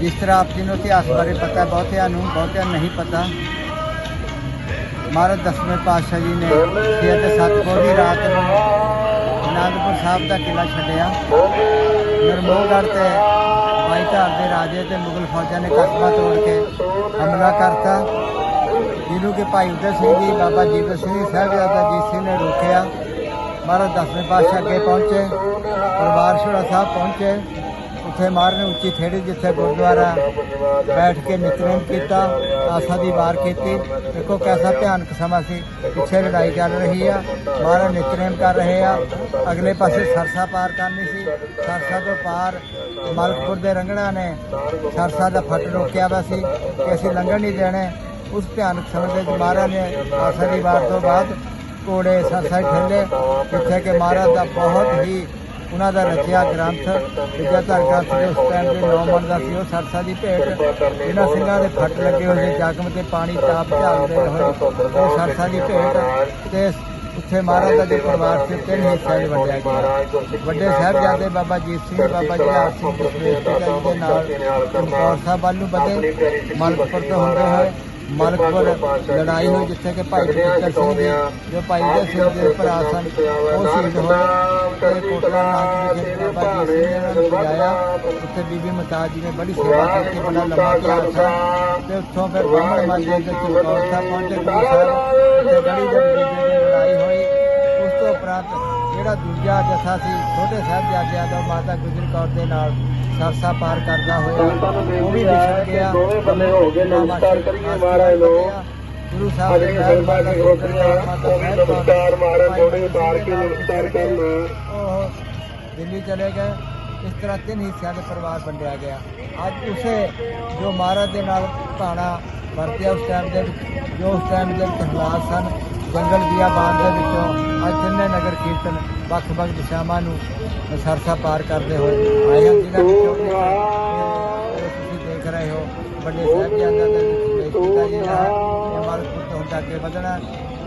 ਜਿਸ ਤਰ੍ਹਾਂ ਆਪ ਜੀ ਨੂੰ ਇਤਿਹਾਸ ਬਾਰੇ ਪਤਾ ਬਹੁਤਿਆਂ ਨੂੰ ਬਹੁਤਿਆਂ ਨੂੰ ਨਹੀਂ ਪਤਾ। ਮਹਾਰਾਜ ਦਸਵੇਂ ਪਾਤਸ਼ਾਹ ਜੀ ਨੇ ਛੇ ਅਤੇ ਸਤਪੁਰ ਦੀ ਰਾਤ ਨੂੰ ਅਨੰਦਪੁਰ ਸਾਹਿਬ ਦਾ ਕਿਲਾ ਛੱਡਿਆ। ਨਰਮੋਗੜ੍ਹ ਤੇ ਬਾਈ ਦੇ ਰਾਜੇ ਤੇ ਮੁਗਲ ਫੌਜਾਂ ਨੇ ਕਸਬਾ ਤੋੜ ਕੇ ਹਮਲਾ ਕਰਤਾ। ਜਿਹਨੂੰ ਕਿ ਭਾਈ ਉਦੈ ਸਿੰਘ ਜੀ, ਬਾਬਾ ਜੀਵਨ ਸਿੰਘ ਜੀ ਸਾਹਿਬਜ਼ਾਦਾ ਜੀਤ ਸਿੰਘ ਨੇ ਰੋਕਿਆ। ਮਹਾਰਾਜ ਦਸਵੇਂ ਪਾਤਸ਼ਾਹ ਅੱਗੇ ਪਹੁੰਚੇ ਪਰਿਵਾਰ ਛੋੜਾ ਸਾਹਿਬ ਪਹੁੰਚੇ, ਉੱਥੇ ਮਹਾਰਾਜ ਉੱਚੀ ਥੇੜੀ ਜਿੱਥੇ ਗੁਰਦੁਆਰਾ ਬੈਠ ਕੇ ਨਿਤਨੇਮ ਕੀਤਾ, ਆਸਾ ਦੀ ਵਾਰ ਕੀਤੀ। ਦੇਖੋ ਕੈਸਾ ਭਿਆਨਕ ਸਮਾਂ ਸੀ, ਪਿੱਛੇ ਲੜਾਈ ਚੱਲ ਰਹੀ ਆ, ਮਹਾਰਾਜ ਨਿਤਨੇਮ ਕਰ ਰਹੇ ਆ। ਅਗਲੇ ਪਾਸੇ ਸਰਸਾ ਪਾਰ ਕਰਨੀ ਸੀ, ਸਰਸਾ ਤੋਂ ਪਾਰ ਮਲਕਪੁਰ ਦੇ ਰੰਗਣਾ ਨੇ ਸਰਸਾ ਦਾ ਫੱਟ ਰੋਕਿਆ ਵਾ ਸੀ ਕਿ ਅਸੀਂ ਲੰਘਣ ਨਹੀਂ ਦੇਣੇ। ਉਸ ਭਿਆਨਕ ਸਮੇਂ ਦੇ ਵਿੱਚ ਮਹਾਰਾਜ ਨੇ ਆਸਾ ਦੀ ਵਾਰ ਤੋਂ ਬਾਅਦ ਕੋੜੇ ਸਰਸਾ ਠੱਲੇ ਜਿੱਥੇ ਕਿ ਮਹਾਰਾਜ ਦਾ ਬਹੁਤ ਹੀ ਉਹਨਾਂ ਦਾ ਰਚਿਆ ਗ੍ਰੰਥ ਵਿਦਿਆ ਗ੍ਰੰਥ ਦੇ ਉਸ ਟਾਈਮ ਦੇ ਨੌ ਮਨ ਦਾ ਸੀ, ਉਹ ਸਰਸਾ ਦੀ ਭੇਟ, ਇਹਨਾਂ ਸਿੰਘਾਂ ਦੇ ਫੱਟ ਲੱਗੇ ਹੋਏ ਸੀ ਜਗਮ ਤੇ ਪਾਣੀ ਤਾਪ ਝਾਲਦੇ ਹੋਏ। ਉਹ ਸਰਸਾ ਦੀ ਭੇਟ, ਤੇ ਉੱਥੇ ਮਹਾਰਾਜ ਦਾ ਜੋ ਪਰਿਵਾਰ ਸੀ ਤਿੰਨ ਹਿੱਸਿਆਂ ਵਿੱਚ ਵੰਡਿਆ ਗਿਆ। ਵੱਡੇ ਸਾਹਿਬਜ਼ਾਦੇ ਬਾਬਾ ਜੀਤ ਸਿੰਘ, ਬਾਬਾ ਜਹਾਜ਼ ਸਿੰਘ ਸਿੰਘ ਦੇ ਨਾਲ ਚਮਕੌਰ ਸਾਹਿਬ ਵੱਲ ਨੂੰ ਵਧੇ ਮਲਕਪੁਰ ਤੋਂ ਹੁੰਦੇ ਹੋਏ। ਮਲਕਪੁਰ ਲੜਾਈ ਹੋਈ ਜਿੱਥੇ ਕਿ ਭਾਈ ਬਚਿੱਤਰ ਸਿੰਘ ਜੀ ਜੋ ਭਾਈ ਦੇ ਸਿੰਘ ਦੇ ਭਰਾ ਸਨ ਉਹ ਸ਼ਹੀਦ ਹੋਏ ਤੇ ਕੋਟਲਾ ਨਾਗ ਵਿਖੇ ਬਾਬਾ ਜੀ ਸਿੰਘ ਨੇ ਸਜਾਇਆ ਉੱਥੇ ਬੀਬੀ ਮਤਾਜ ਜੀ ਨੇ ਬੜੀ ਸੇਵਾ ਕੀਤੀ ਬੜਾ ਲੰਮਾ ਪਿਆਰ ਸੀ ਤੇ ਉੱਥੋਂ ਫਿਰ ਬਾਹਮਣ ਮਾਜੇ ਦੇ ਚਮਕੌਰ ਸਾਹਿਬ ਪਹੁੰਚੇ ਗੁਰੂ ਸਾਹਿਬ ਤੇ ਬੜੀ ਜਦ ਦੀ ਲੜਾਈ ਹੋਈ। ਉਸ ਤੋਂ ਉਪਰੰਤ ਜਿਹੜਾ ਦੂਜਾ ਜਥਾ ਸੀ ਛੋਟੇ ਸਾਹਿਬਜ਼ਾਦਿਆਂ ਦਾ ਮਾਤਾ ਗੁਜਰ ਕੌਰ ਦੇ ਨਾਲ ਸਰਸਾ ਪਾਰ ਕਰਦਾ ਹੋਇਆ। ਉਹ ਵੀ ਵਿਛੜ ਗਿਆ। ਦੋਵੇਂ ਬੰਦੇ ਹੋ ਗਏ ਨਮਸਕਾਰ ਕਰੀਏ ਮਹਾਰਾਜ ਨੂੰ। ਗੁਰੂ ਸਾਹਿਬ ਦੇ ਮਾਤਾ ਗੁਜਰ ਕੌਰ ਮਾਤਾ ਸਾਹਿਬ ਨਮਸਕਾਰ ਮਹਾਰਾਜ ਗੋੜੇ ਉਤਾਰ ਕੇ ਨਮਸਕਾਰ ਕਰਨ। ਉਹ ਦਿੱਲੀ ਚਲੇ ਗਏ। ਇਸ ਤਰ੍ਹਾਂ ਤਿੰਨ ਹਿੱਸਿਆਂ ਦੇ ਪਰਿਵਾਰ ਵੰਡਿਆ ਗਿਆ। ਅੱਜ ਉਸੇ ਜੋ ਮਹਾਰਾਜ ਦੇ ਨਾਲ ਭਾਣਾ ਵਰਤਿਆ ਉਸ ਟਾਈਮ ਦੇ ਜੋ ਉਸ ਟਾਈਮ ਦੇ ਹਾਲਾਤ ਸਨ ਜੰਗਲ ਦੀਆਂ ਬਾਣ ਦੇ ਵਿੱਚੋਂ ਅੱਜ ਤਿੰਨੇ ਨਗਰ ਕੀਰਤਨ ਵੱਖ-ਵੱਖ ਦਿਸ਼ਾਵਾਂ ਨੂੰ ਸਰਸਾ ਪਾਰ ਕਰਦੇ ਹੋਏ ਆਏ ਹਨ। ਜਿਨ੍ਹਾਂ ਵਿੱਚੋਂ ਤੁਸੀਂ ਦੇਖ ਰਹੇ ਹੋ, ਵੱਡੇ ਸਾਹਿਬਜ਼ਾਦਿਆਂ ਦੇ ਵਿੱਚ ਕੀਤਾ ਜੀ ਹੈ। ਇਹ ਮਾਲਕਪੁਰ ਤੋਂ ਅੱਗੇ ਵਧਣਾ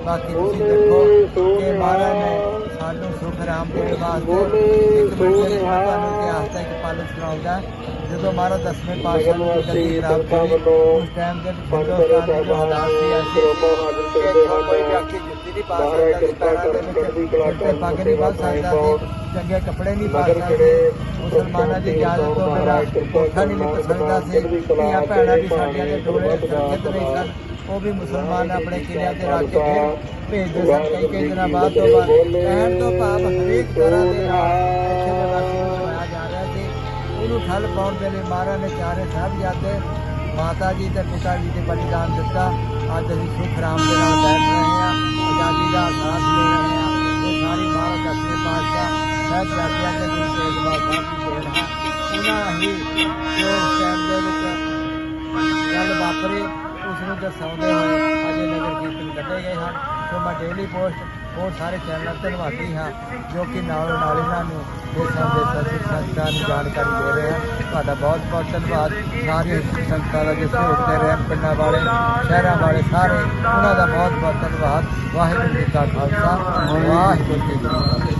ਬਾਕੀ ਤੁਸੀਂ ਦੇਖੋ ਕਿ ਮਹਾਰਾਜ ਨੇ ਸਾਨੂੰ ਸੁਖ ਆਰਾਮ ਦੇਣ ਵਾਸਤੇ ਇੱਕ ਮਿੰਟ ਦੇ ਤੁਹਾਨੂੰ ਇਤਿਹਾਸ ਦਾ ਇੱਕ ਪਲ ਸੁਣਾਉਂਦਾ ਜਦੋਂ ਮਹਾਰਾਜ ਦਸਵੇਂ ਪਾਤਸ਼ਾਹ ਨੂੰ ਗੱਦੀ ਖਰਾਬ ਕਰੀ ਉਸ ਟਾਈਮ ਦੇ ਹਿੰਦੁਸਤਾਨ ਦੇ ਜੋ ਹਾਲਾਤ ਸੀ ਐਸੇ ਕੋਈ ਵਿਅਕਤੀ ਜੁੱਤੀ ਨਹੀਂ ਪਾ ਸਕਦਾ ਸੀ ਪੈਰਾਂ ਦੇ ਵਿੱਚ ਤੇ ਪੱਗ ਨਹੀਂ ਬੰਨ੍ਹ ਸਕਦਾ ਸੀ ਚੰਗੇ ਕੱਪੜੇ ਨਹੀਂ ਪਾ ਸਕਦੇ। ਮੁਸਲਮਾਨਾਂ ਦੀ ਇਜਾਜ਼ਤ ਤੋਂ ਬਿਨਾਂ ਕੋਠਾ ਨਹੀਂ ਲਿਪ ਸਕਦਾ ਸੀ। ਧੀਆਂ ਭੈਣਾਂ ਵੀ ਸਾਡੀਆਂ ਦੇ ਡੋਲੇ ਸੁਰੱਖਿਅਤ ਨਹੀਂ ਸਨ। ਉਹ ਵੀ ਮੁਸਲਮਾਨ ਆਪਣੇ ਕਿਲਿਆਂ ਤੇ ਰੱਖ ਕੇ ਭੇਜਦੇ ਸਨ। ਕਈ ਕਈ ਦਿਨਾਂ ਬਾਅਦ ਤੋਂ ਬਾਅਦ ਕਹਿਣ ਤੋਂ ਭਾਵ ਹਰੇਕ ਤਰ੍ਹਾਂ ਦੇ ਨਾਲ ਇੱਥੇ ਦੇ ਵਾਸੀਆਂ ਨੂੰ ਸੁਣਾਇਆ ਜਾ ਰਿਹਾ ਸੀ। ਉਹਨੂੰ ਠੱਲ ਪਾਉਣ ਦੇ ਲਈ ਮਹਾਰਾਜ ਨੇ ਚਾਰੇ ਸਾਹਿਬਜ਼ਾਦੇ ਮਾਤਾ ਜੀ ਤੇ ਪਿਤਾ ਜੀ ਦੇ ਬਲੀਦਾਨ ਦਿੱਤਾ। ਅੱਜ ਅਸੀਂ ਸੁਖ ਰਾਮ ਦੇ ਨਾਲ ਬੈਠ ਰਹੇ ਹਾਂ ਆਜ਼ਾਦੀ ਦਾ ਅਹਿਸਾਸ ਲੈ ਰਹੇ ਹਾਂ। ਇਹ ਸਾਰੀ ਮਹਾਰਾਜ ਆਪਣੇ ਪਾਤਸ਼ਾਹ ਸਾਹਿਬਜ਼ਾਦਿਆਂ ਦੇ ਗੁਰੂ ਤੇਗ ਬਹਾਦਰ ਦੀ ਦੇਣ। ਹੈ ਉਹਨਾਂ ਹੀ ਜੋ ਟਾਈਮ ਦੇ ਵਿੱਚ ਗੱਲ ਵਾਪਰੀ। ਉਸ ਨੂੰ ਦਰਸਾਉਂਦੇ ਹੋਏ ਅੱਜ ਨਗਰ ਕੀਰਤਨ ਕੱਢੇ ਗਏ ਹਨ। ਸੋ ਮੈਂ ਡੇਲੀ ਪੋਸਟ ਬਹੁਤ ਸਾਰੇ ਚੈਨਲ ਧੰਨਵਾਦੀ ਹਾਂ, ਜੋ ਕਿ ਨਾਲੋਂ ਨਾਲ ਇਹਨਾਂ ਨੂੰ ਦੇਸ਼ਾਂ ਦੇ ਸਿੱਖ ਸੰਗਤਾਂ ਨੂੰ ਜਾਣਕਾਰੀ ਦੇ ਰਹੇ ਹਨ। ਤੁਹਾਡਾ ਬਹੁਤ ਬਹੁਤ ਧੰਨਵਾਦ। ਸਾਰੇ ਸਿੱਖ ਸੰਸਥਾ ਦਾ ਜਿਸ ਸਹਿਯੋਗ ਦੇ ਪਿੰਡਾਂ ਵਾਲੇ, ਸ਼ਹਿਰਾਂ ਵਾਲੇ ਸਾਰੇ, ਉਹਨਾਂ ਦਾ ਬਹੁਤ ਬਹੁਤ ਧੰਨਵਾਦ। ਵਾਹਿਗੁਰੂ ਜੀ ਕਾ ਖਾਲਸਾ, ਵਾਹਿਗੁਰੂ ਜੀ ਕੀ ਫਤਿਹ।